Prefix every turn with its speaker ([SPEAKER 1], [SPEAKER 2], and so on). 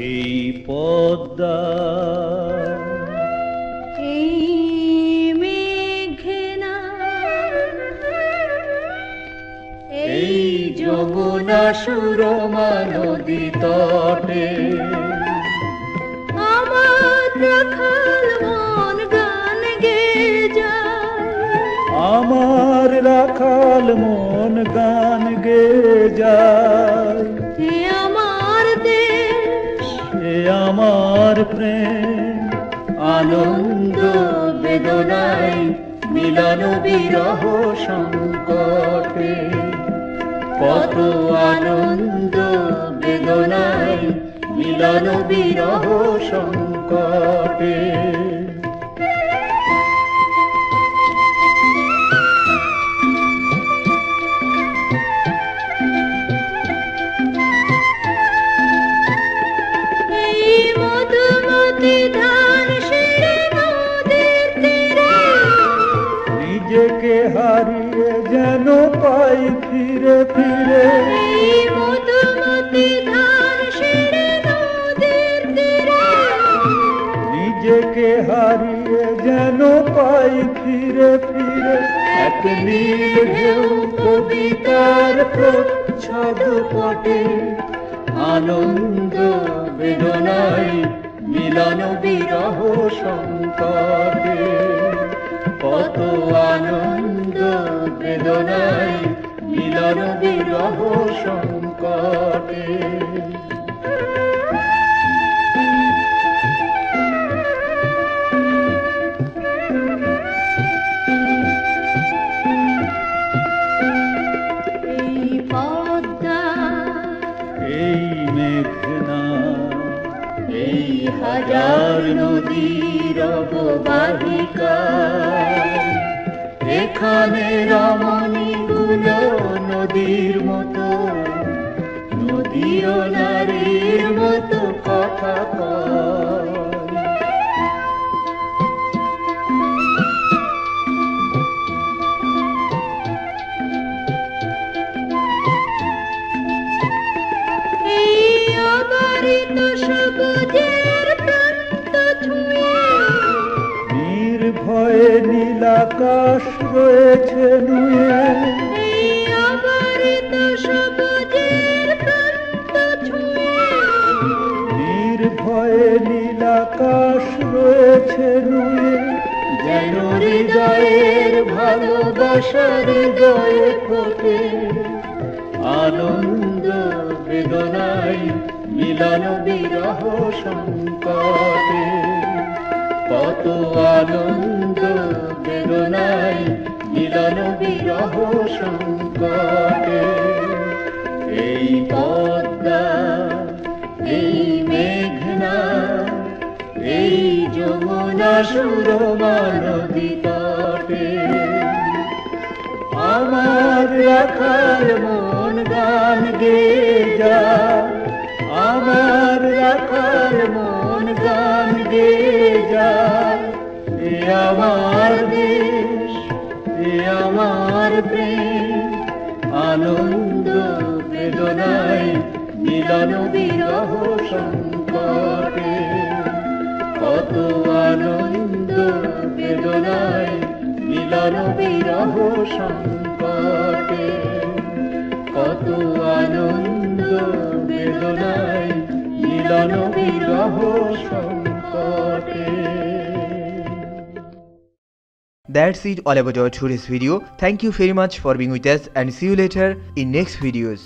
[SPEAKER 1] এই পদ্মা। এই মেঘনা এই যমুনা সুরমা নদী তটে।
[SPEAKER 2] আমার রাখাল মন গান গে যায়।
[SPEAKER 1] আমার রাখাল মন গান গে যায়।
[SPEAKER 2] আমার
[SPEAKER 1] প্রেম আনন্দ বেদনায় মিলন বিরহ সংকটে। কত আনন্দ বেদনায় মিলন বিরহ সংকটে। নিজেকে হারিয়ে যেন পাই ফিরে ফিরে। নিজেকে হারিয়ে যেন পাই ফিরে ফিরে। এক নীল ঢেউ কবিতার প্রচ্ছদ পটে আনন্দ বেদনায় মিলন বিরহ সংকটে। কত আনন্দ বেদনায় মিলন বিরহ সংকটে।
[SPEAKER 2] এই
[SPEAKER 1] মেঘনা এই হাজার নদীর অববাহিকা। এখানে রমণী গুলো নদীর মতো। নদীও নারীর মতো কথা নির্ভয়ে নীলাকাশ রয়েছে নুয়ে। নির্ভয়ে নীলাকাশ রয়েছে নুয়ে যেন হৃদয়ের ভালোবাসার হৃদয়ে ফোটে। আনন্দ বেদনায় মিলন বিরহ সংকটে। কত আনন্দ, বেদনায় মিলন বিরহ সংকটে। এই পদ্মা, এই মেঘনা, এই যমুনা সুরমা নদী আমার রাখাল মন গান গে যা আমার রাখাল মন গান গে যা এ আমার দেশ, এ আমার প্রেম, আনন্দ, বেদনায় মিলন বিরহ সংকটে। কত আনন্দ, বেদনায় মিলন বিরহ সংকটে।
[SPEAKER 3] That's it all about our today's video. Thank you very much for being with us and see you later in next videos.